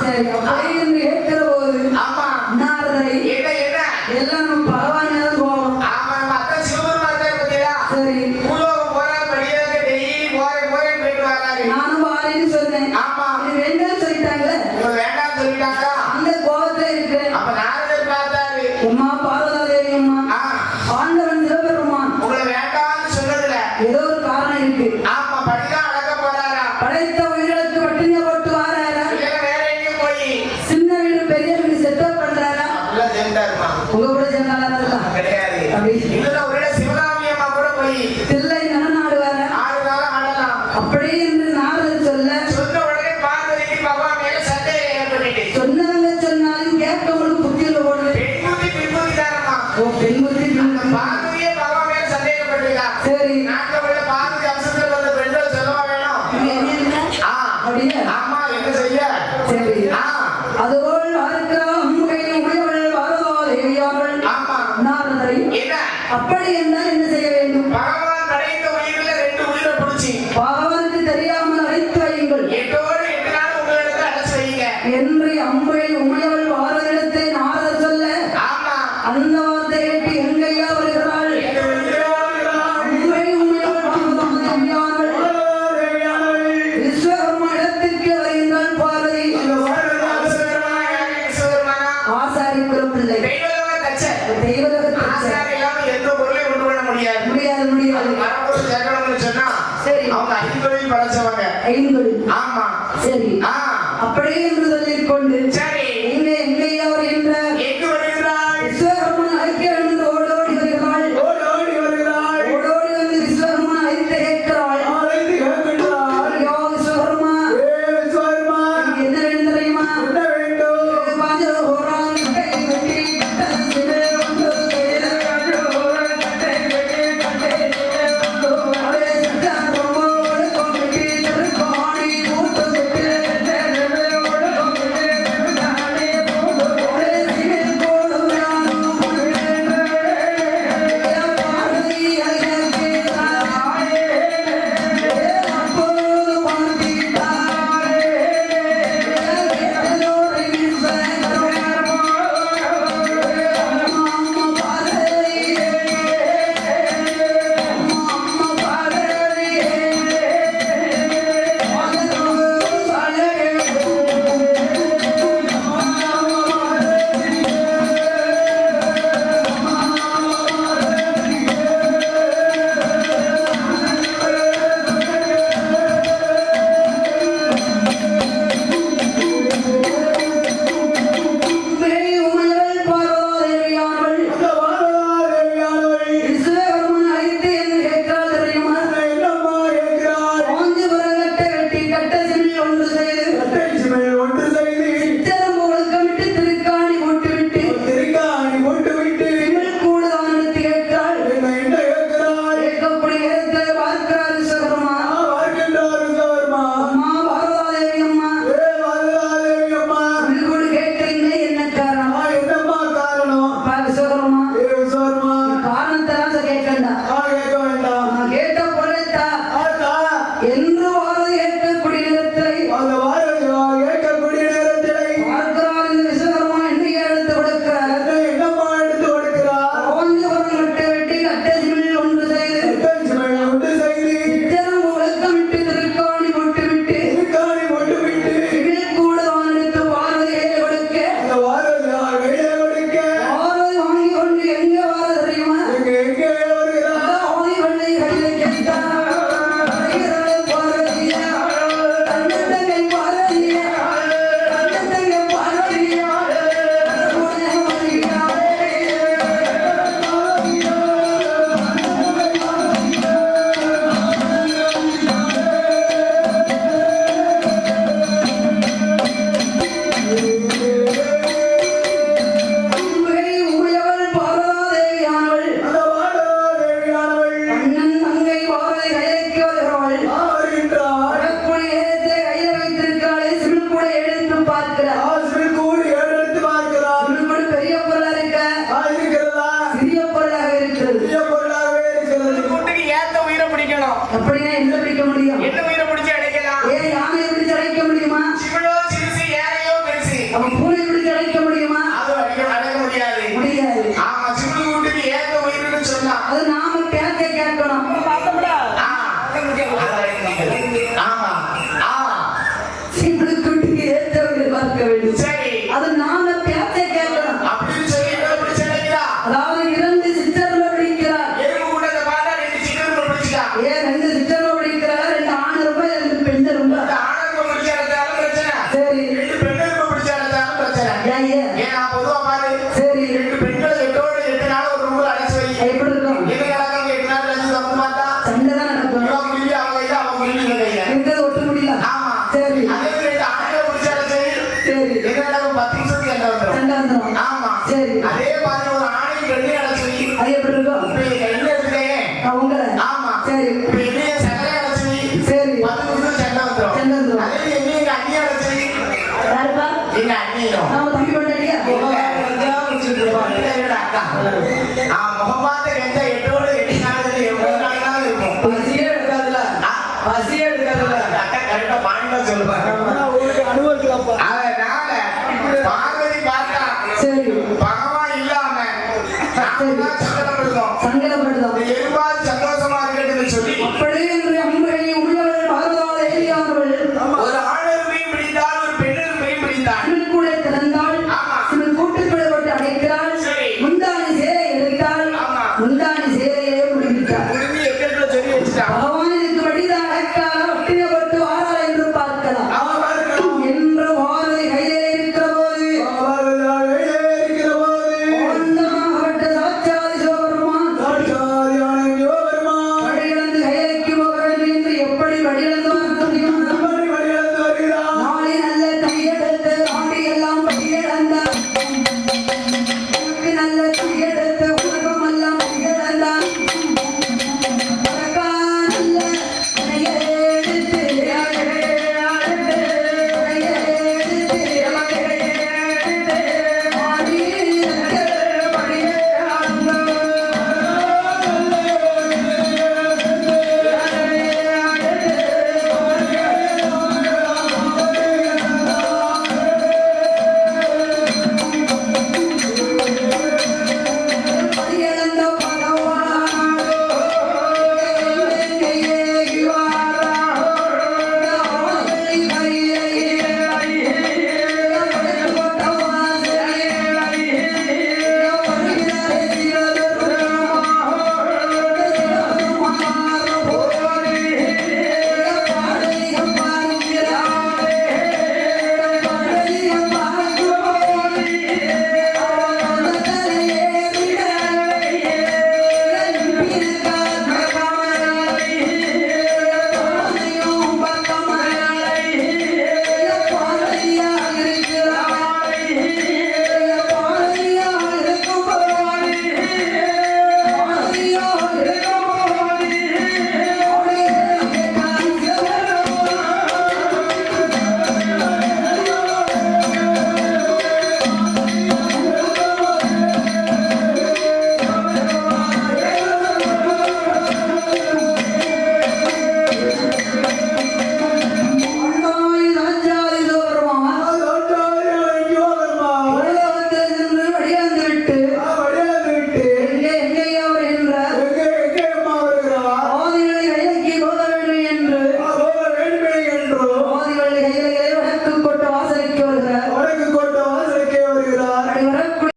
சரி அப்படி என்று ஏற்கிற போது நாரதை எல்லாம் பகவான் ஐந்தொழில் படைச்சவங்க. ஐந்தொழில் ஆமா. சரி. அப்படியே இருந்ததில் கொண்டு சரி. எப்படின்னா எந்த பிடிக்க முடியும் அதே மாதிரி ஒரு ஆணை பெண்ணை அழைச்சி அது எப்படி இருக்கும் என்ன இருக்கேன் உங்களை ஆமா. சரி. இப்ப என்னைய சண்டை அழைச்சி சரி. பத்து நிமிஷம் சண்டை வந்துடும் சண்டை வந்துரும். அதே என்ன எங்க அண்ணி அழைச்சி யாருப்பா? எங்க அண்ணியும் நாம தம்பி பண்ணலையா இல்ல, இல்ல, அக்கா. ஆ, முகம் பார்த்த கெஞ்சா பகவான் இல்லாம